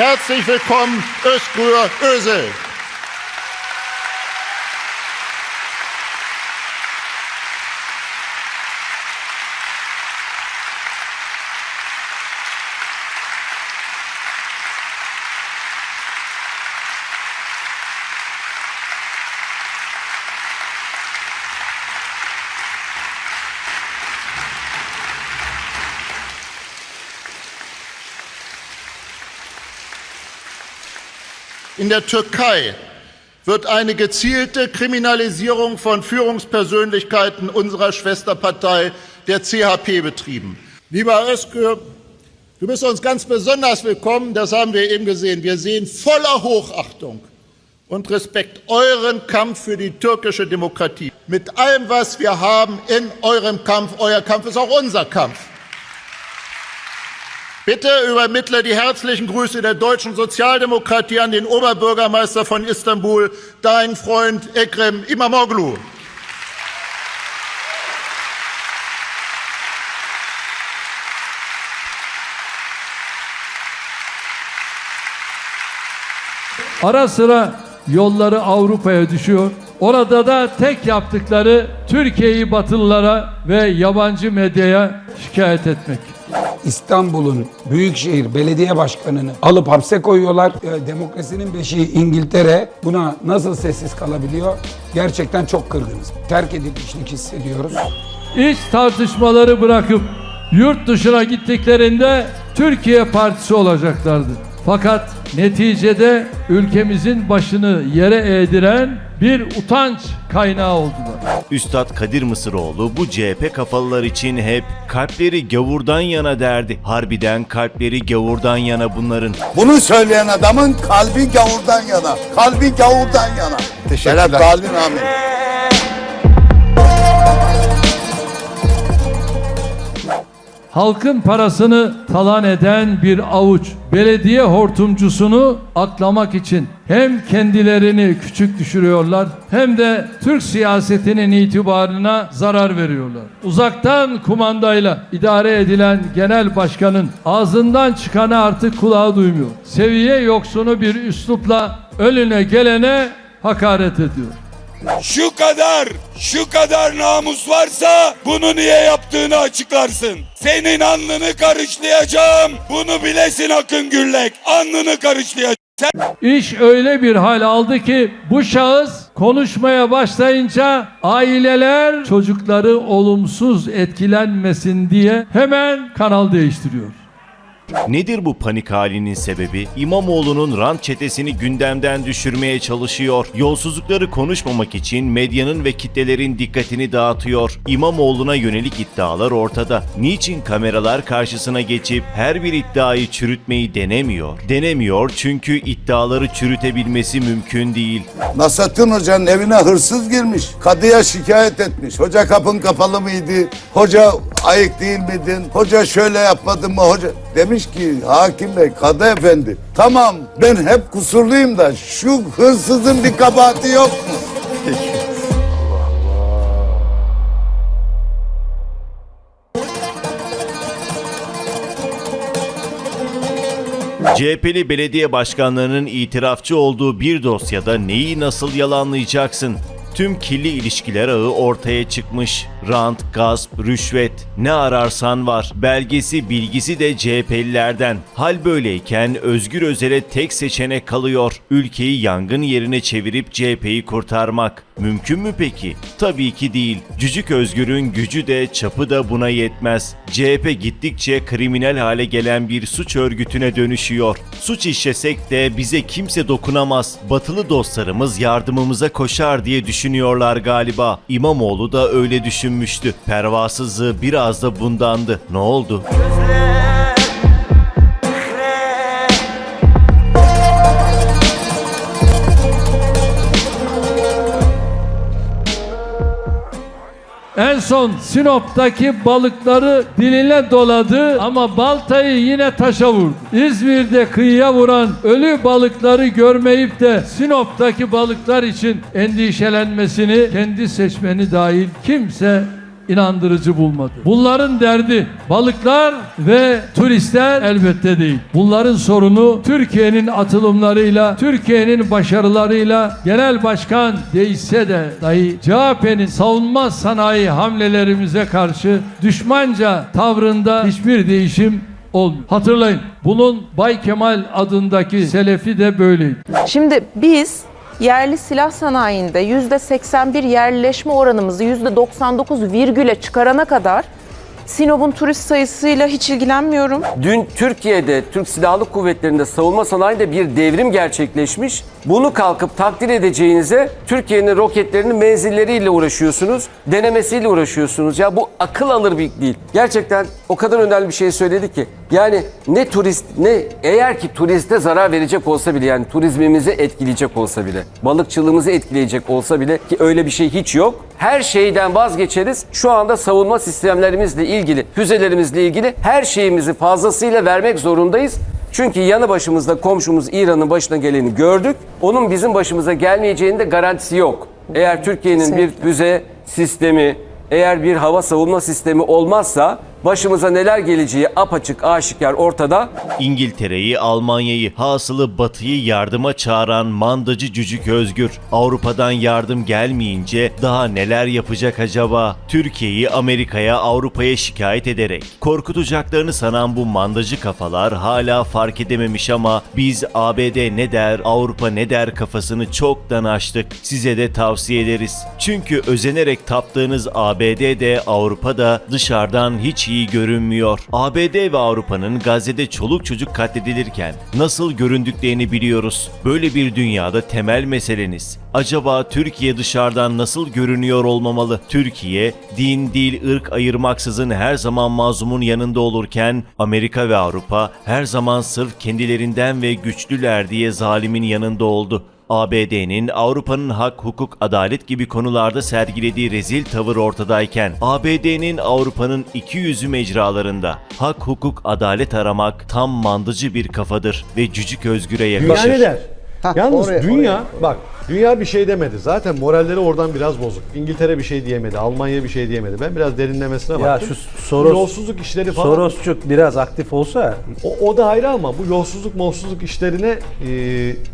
Herzlich willkommen, Özgür Özel. In der Türkei wird eine gezielte Kriminalisierung von Führungspersönlichkeiten unserer Schwesterpartei, der CHP, betrieben. Lieber Özgür, du bist uns ganz besonders willkommen, das haben wir eben gesehen. Wir sehen voller Hochachtung und Respekt euren Kampf für die türkische Demokratie. Mit allem, was wir haben in eurem Kampf, euer Kampf ist auch unser Kampf. Bitte übermittle die herzlichen Grüße der deutschen Sozialdemokratie an den Oberbürgermeister von Istanbul, dein Freund Ekrem Imamoglu. Ara sıra yolları Avrupa'ya düşüyor. Orada da tek yaptıkları Türkiye'yi Batılılara ve yabancı medyaya şikayet etmek. İstanbul'un Büyükşehir Belediye Başkanı'nı alıp hapse koyuyorlar. Ee, Demokrasinin beşiği İngiltere buna nasıl sessiz kalabiliyor? Gerçekten çok kırgınız. Terk edilmişlik hissediyoruz. İç tartışmaları bırakıp yurt dışına gittiklerinde Türkiye Partisi olacaklardı. Fakat neticede ülkemizin başını yere eğdiren bir utanç kaynağı oldular. Üstad Kadir Mısıroğlu bu CHP kafalılar için hep kalpleri gavurdan yana derdi. Harbiden kalpleri gavurdan yana bunların. Bunu söyleyen adamın kalbi gavurdan yana. Kalbi gavurdan yana. Teşekkürler. kalbin amin. Halkın parasını talan eden bir avuç belediye hortumcusunu aklamak için hem kendilerini küçük düşürüyorlar hem de Türk siyasetinin itibarına zarar veriyorlar. Uzaktan kumandayla idare edilen genel başkanın ağzından çıkanı artık kulağı duymuyor. Seviye yoksunu bir üslupla önüne gelene hakaret ediyor. Şu kadar, şu kadar namus varsa bunu niye yaptığını açıklarsın. Senin alnını karışlayacağım. Bunu bilesin Akın Gürlek. Alnını karışlayacağım. İş öyle bir hal aldı ki bu şahıs konuşmaya başlayınca aileler çocukları olumsuz etkilenmesin diye hemen kanal değiştiriyor. Nedir bu panik halinin sebebi? İmamoğlu'nun rant çetesini gündemden düşürmeye çalışıyor. Yolsuzlukları konuşmamak için medyanın ve kitlelerin dikkatini dağıtıyor. İmamoğlu'na yönelik iddialar ortada. Niçin kameralar karşısına geçip her bir iddiayı çürütmeyi denemiyor? Denemiyor çünkü iddiaları çürütebilmesi mümkün değil. Nasrettin Hoca'nın evine hırsız girmiş. Kadıya şikayet etmiş. Hoca kapın kapalı mıydı? Hoca ayık değil miydin? Hoca şöyle yapmadın mı? Hoca demiş ki hakim bey, kadı efendi. Tamam ben hep kusurluyum da şu hırsızın bir kabahati yok mu? CHP'li belediye başkanlarının itirafçı olduğu bir dosyada neyi nasıl yalanlayacaksın? Tüm kirli ilişkiler ağı ortaya çıkmış. Rant, gasp, rüşvet ne ararsan var. Belgesi, bilgisi de CHP'lilerden. Hal böyleyken Özgür Özel'e tek seçenek kalıyor. Ülkeyi yangın yerine çevirip CHP'yi kurtarmak. Mümkün mü peki? Tabii ki değil. Cücük Özgür'ün gücü de çapı da buna yetmez. CHP gittikçe kriminal hale gelen bir suç örgütüne dönüşüyor. Suç işlesek de bize kimse dokunamaz. Batılı dostlarımız yardımımıza koşar diye düşünüyorlar galiba. İmamoğlu da öyle düşünmüştü. Pervasızlığı biraz da bundandı. Ne oldu? En son Sinop'taki balıkları diline doladı ama baltayı yine taşa vurdu. İzmir'de kıyıya vuran ölü balıkları görmeyip de Sinop'taki balıklar için endişelenmesini kendi seçmeni dahil kimse inandırıcı bulmadı. Bunların derdi balıklar ve turistler elbette değil. Bunların sorunu Türkiye'nin atılımlarıyla, Türkiye'nin başarılarıyla genel başkan değişse de dahi CHP'nin savunma sanayi hamlelerimize karşı düşmanca tavrında hiçbir değişim olmuyor. Hatırlayın bunun Bay Kemal adındaki selefi de böyleydi. Şimdi biz yerli silah sanayinde %81 yerlileşme oranımızı %99 virgüle çıkarana kadar Sinop'un turist sayısıyla hiç ilgilenmiyorum. Dün Türkiye'de, Türk Silahlı Kuvvetleri'nde savunma sanayinde bir devrim gerçekleşmiş. Bunu kalkıp takdir edeceğinize Türkiye'nin roketlerinin menzilleriyle uğraşıyorsunuz, denemesiyle uğraşıyorsunuz. Ya bu akıl alır bir değil. Gerçekten o kadar önemli bir şey söyledi ki. Yani ne turist ne eğer ki turiste zarar verecek olsa bile yani turizmimizi etkileyecek olsa bile, balıkçılığımızı etkileyecek olsa bile ki öyle bir şey hiç yok. Her şeyden vazgeçeriz. Şu anda savunma sistemlerimizle ilgili, füzelerimizle ilgili her şeyimizi fazlasıyla vermek zorundayız. Çünkü yanı başımızda komşumuz İran'ın başına geleni gördük. Onun bizim başımıza gelmeyeceğinin de garantisi yok. Eğer Türkiye'nin bir füze sistemi, eğer bir hava savunma sistemi olmazsa başımıza neler geleceği apaçık aşikar ortada. İngiltere'yi, Almanya'yı, hasılı Batı'yı yardıma çağıran mandacı Cücük Özgür, Avrupa'dan yardım gelmeyince daha neler yapacak acaba? Türkiye'yi Amerika'ya, Avrupa'ya şikayet ederek korkutacaklarını sanan bu mandacı kafalar hala fark edememiş ama biz ABD ne der, Avrupa ne der kafasını çoktan açtık. Size de tavsiye ederiz. Çünkü özenerek taptığınız ABD'de, Avrupa'da dışarıdan hiç iyi görünmüyor. ABD ve Avrupa'nın Gazze'de çoluk çocuk katledilirken nasıl göründüklerini biliyoruz. Böyle bir dünyada temel meseleniz. Acaba Türkiye dışarıdan nasıl görünüyor olmamalı? Türkiye, din, dil, ırk ayırmaksızın her zaman mazlumun yanında olurken Amerika ve Avrupa her zaman sırf kendilerinden ve güçlüler diye zalimin yanında oldu. ABD'nin Avrupa'nın hak, hukuk, adalet gibi konularda sergilediği rezil tavır ortadayken ABD'nin Avrupa'nın iki yüzü mecralarında hak, hukuk, adalet aramak tam mandacı bir kafadır ve cücük özgüre Dünya yakışır. ne der? Yalnız oraya- dünya bak dünya bir şey demedi. Zaten moralleri oradan biraz bozuk. İngiltere bir şey diyemedi. Almanya bir şey diyemedi. Ben biraz derinlemesine Ya baktım. şu Soros, yolsuzluk işleri falan. Sorosçuk biraz aktif olsa O, o da ayrı ama bu yolsuzluk molsuzluk işlerine e,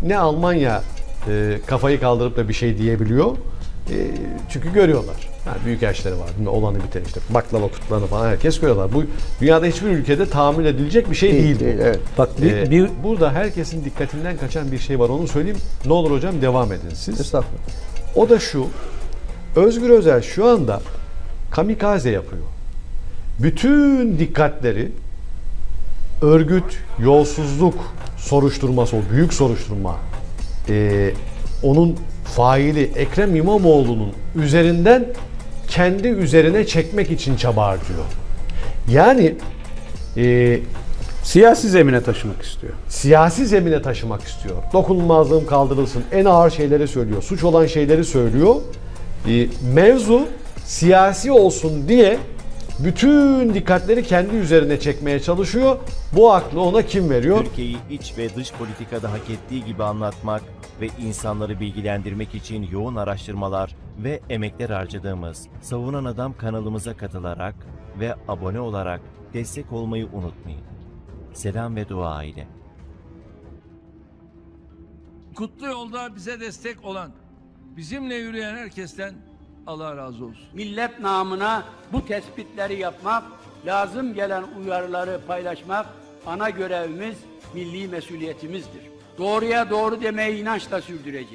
ne Almanya e, kafayı kaldırıp da bir şey diyebiliyor. E, çünkü görüyorlar. Yani büyük yaşları var. Olanı biten işte baklava kutularını falan herkes görüyorlar. Bu dünyada hiçbir ülkede tahammül edilecek bir şey değil. bu. bak bir, Ee, bir burada herkesin dikkatinden kaçan bir şey var onu söyleyeyim. Ne olur hocam devam edin siz. Estağfurullah. O da şu. Özgür Özel şu anda kamikaze yapıyor. Bütün dikkatleri örgüt, yolsuzluk soruşturması, o büyük soruşturma, ee, onun faili Ekrem İmamoğlu'nun üzerinden kendi üzerine çekmek için çaba harcıyor. Yani ee, siyasi zemine taşımak istiyor. siyasi zemine taşımak istiyor. Dokunulmazlığım kaldırılsın. En ağır şeyleri söylüyor. Suç olan şeyleri söylüyor. Ee, mevzu siyasi olsun diye bütün dikkatleri kendi üzerine çekmeye çalışıyor. Bu aklı ona kim veriyor? Türkiye'yi iç ve dış politikada hak ettiği gibi anlatmak ve insanları bilgilendirmek için yoğun araştırmalar ve emekler harcadığımız Savunan Adam kanalımıza katılarak ve abone olarak destek olmayı unutmayın. Selam ve dua ile. Kutlu yolda bize destek olan, bizimle yürüyen herkesten Allah razı olsun. millet namına bu tespitleri yapmak, lazım gelen uyarıları paylaşmak ana görevimiz, milli mesuliyetimizdir. Doğruya doğru demeyi inançla sürdüreceğiz.